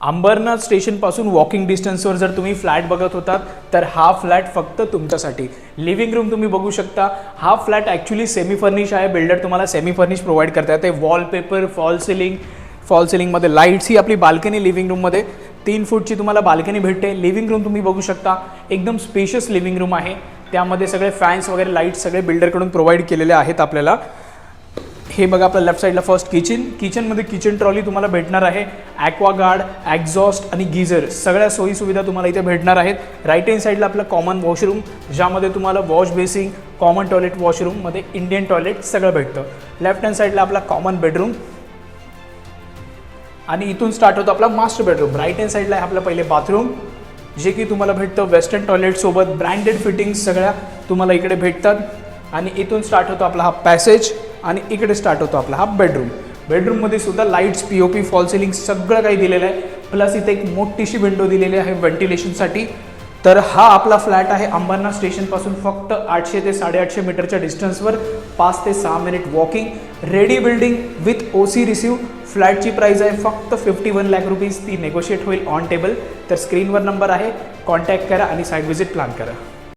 अंबरनाथ स्टेशनपासून वॉकिंग डिस्टन्सवर जर तुम्ही फ्लॅट बघत होतात तर हा फ्लॅट फक्त तुमच्यासाठी. लिव्हिंग रूम तुम्ही बघू शकता. हा फ्लॅट ॲक्च्युली सेमी फर्निश आहे. बिल्डर तुम्हाला सेमी फर्निश प्रोव्हाइड करतात. ते वॉलपेपर फॉल सिलिंग फॉल सिलिंगमध्ये लाईट्स ही आपली बाल्कनी लिव्हिंग रूममध्ये तीन फूटची तुम्हाला बाल्कनी भेटते. लिव्हिंग रूम तुम्ही बघू शकता. एकदम स्पेशियस लिव्हिंग रूम आहे. त्यामध्ये सगळे फॅन्स वगैरे लाईट्स सगळे बिल्डरकडून प्रोव्हाइड केलेले आहेत आपल्याला. हे बघा आपल्या लेफ्ट साईडला फर्स्ट किचन किचनमध्ये किचन ट्रॉली तुम्हाला भेटणार आहे. ॲक्वागार्ड ॲक्झॉस्ट आणि गिझर सगळ्या सोयीसुविधा तुम्हाला इथे भेटणार आहेत. राईट हँड साईडला आपलं कॉमन वॉशरूम ज्यामध्ये तुम्हाला वॉश बेसिंग कॉमन टॉयलेट वॉशरूममध्ये इंडियन टॉयलेट सगळं भेटतं. लेफ्ट हँड साईडला आपला कॉमन बेडरूम आणि इथून स्टार्ट होतो आपला मास्टर बेडरूम राईट हँड साईडला आहे आपलं पहिले बाथरूम जे की तुम्हाला भेटतं वेस्टर्न टॉयलेटसोबत ब्रँडेड फिटिंग्स सगळ्या तुम्हाला इकडे भेटतात. आणि इथून स्टार्ट होतो आपला हा पॅसेज आणि इकडे स्टार्ट होतो आपला हा बेडरूम बेडरूममध्ये सुद्धा lights P O P false ceiling सगळं काही दिलेलं आहे. प्लस इथे एक मोठीशी विंडो दिलेली आहे व्हेंटिलेशनसाठी तर हा आपला फ्लॅट आहे अंबरनाथ स्टेशनपासून फक्त आठशे ते साडेआठशे मीटरच्या डिस्टन्सवर पाच ते सहा minute walking ready building with O C received फ्लॅटची price आहे फक्त फिफ्टी वन लॅक रुपीज ती नेगोशिएट होईल ऑन टेबल तर स्क्रीनवर नंबर आहे. कॉन्टॅक्ट करा आणि साईट व्हिजिट प्लॅन करा.